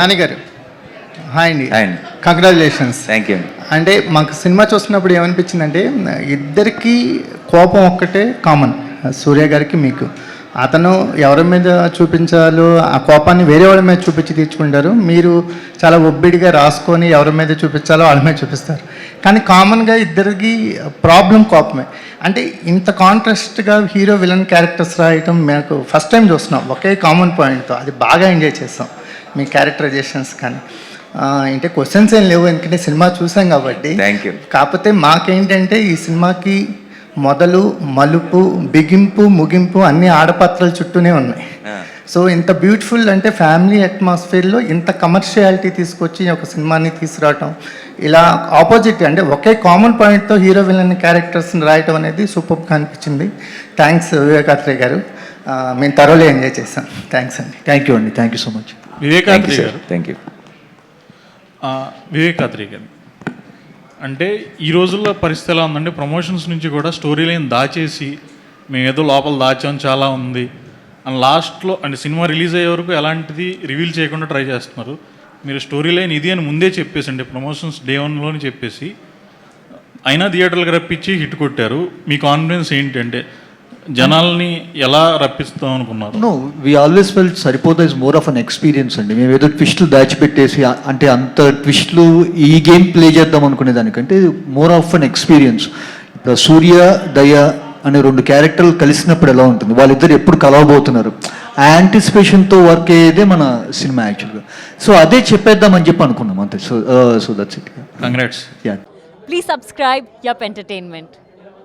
నాన్నగారు హాయ్ అండి హాయ్ అండి కంగ్రాచులేషన్స్ థ్యాంక్ యూ అంటే మాకు సినిమా చూస్తున్నప్పుడు ఏమనిపించిందంటే ఇద్దరికి కోపం ఒక్కటే కామన్ సూర్య గారికి మీకు అతను ఎవరి మీద చూపించాలో ఆ కోపాన్ని వేరే వాళ్ళ మీద చూపించి తీర్చుకుంటారు మీరు చాలా ఒబ్బిడిగా రాసుకొని ఎవరి మీద చూపించాలో వాళ్ళ మీద చూపిస్తారు కానీ కామన్గా ఇద్దరికి ప్రాబ్లం కోపమే అంటే ఇంత కాంట్రాస్ట్గా హీరో విలన్ క్యారెక్టర్స్ రాయటం మేము ఫస్ట్ టైం చూస్తున్నాం ఒకే కామన్ పాయింట్తో అది బాగా ఎంజాయ్ చేస్తాం మీ క్యారెక్టరైజేషన్స్ కానీ అంటే క్వశ్చన్స్ ఏం లేవు ఎందుకంటే సినిమా చూసాం కాబట్టి కాకపోతే మాకేంటంటే ఈ సినిమాకి మొదలు మలుపు బిగింపు ముగింపు అన్ని ఆడపాత్రల చుట్టూనే ఉన్నాయి సో ఇంత బ్యూటిఫుల్ అంటే ఫ్యామిలీ అట్మాస్ఫియర్లో ఇంత కమర్షియాలిటీ తీసుకొచ్చి ఒక సినిమాని తీసుకురావటం ఇలా ఆపోజిట్ అంటే ఒకే కామన్ పాయింట్తో హీరో విలన్ క్యారెక్టర్స్ని రాయటం అనేది సూపర్గా అనిపించింది థ్యాంక్స్ వివేకాత్రే గారు మేము తరలి ఎంజాయ్ చేస్తాం థ్యాంక్స్ అండి థ్యాంక్ యూ అండి thank you so much Vivek Athreya గారు థ్యాంక్ యూ వివేకాత్రి గారు అంటే ఈ రోజుల్లో పరిస్థితి ఎలా ఉందంటే ప్రమోషన్స్ నుంచి కూడా స్టోరీ లైన్ దాచేసి మేము ఏదో లోపల దాచాం చాలా ఉంది అండ్ లాస్ట్లో అంటే సినిమా రిలీజ్ అయ్యే వరకు ఎలాంటిది రివీల్ చేయకుండా ట్రై చేస్తున్నారు మీరు స్టోరీ లైన్ ఇది అని ముందే చెప్పేసి అంటే ప్రమోషన్స్ డే వన్లోనే చెప్పేసి అయినా థియేటర్లకు రప్పించి హిట్ కొట్టారు మీ కాన్ఫిడెన్స్ ఏంటంటే జనాల్ని ఎలా రప్పిస్తాం అనుకున్నారు no we always feel సరిపోతా is more of an experience అండి మేము ఏదో ట్విస్ట్లు దాచిపెట్టేసి అంటే అంత ట్విస్ట్లు ఈ గేమ్ ప్లే చేద్దాం అనుకునే దానికంటే మోర్ ఆఫ్ అన్ ఎక్స్పీరియన్స్ ఇప్పుడు సూర్య దయ అనే రెండు క్యారెక్టర్లు కలిసినప్పుడు ఎలా ఉంటుంది వాళ్ళిద్దరు ఎప్పుడు కలవబోతున్నారు ఆ యాంటిసిపేషన్తో వర్క్ అయ్యేదే మన సినిమా యాక్చువల్గా సో అదే చెప్పేద్దాం అని చెప్పి అనుకున్నాం అంతే so so that's it congrats yeah please subscribe yup entertainment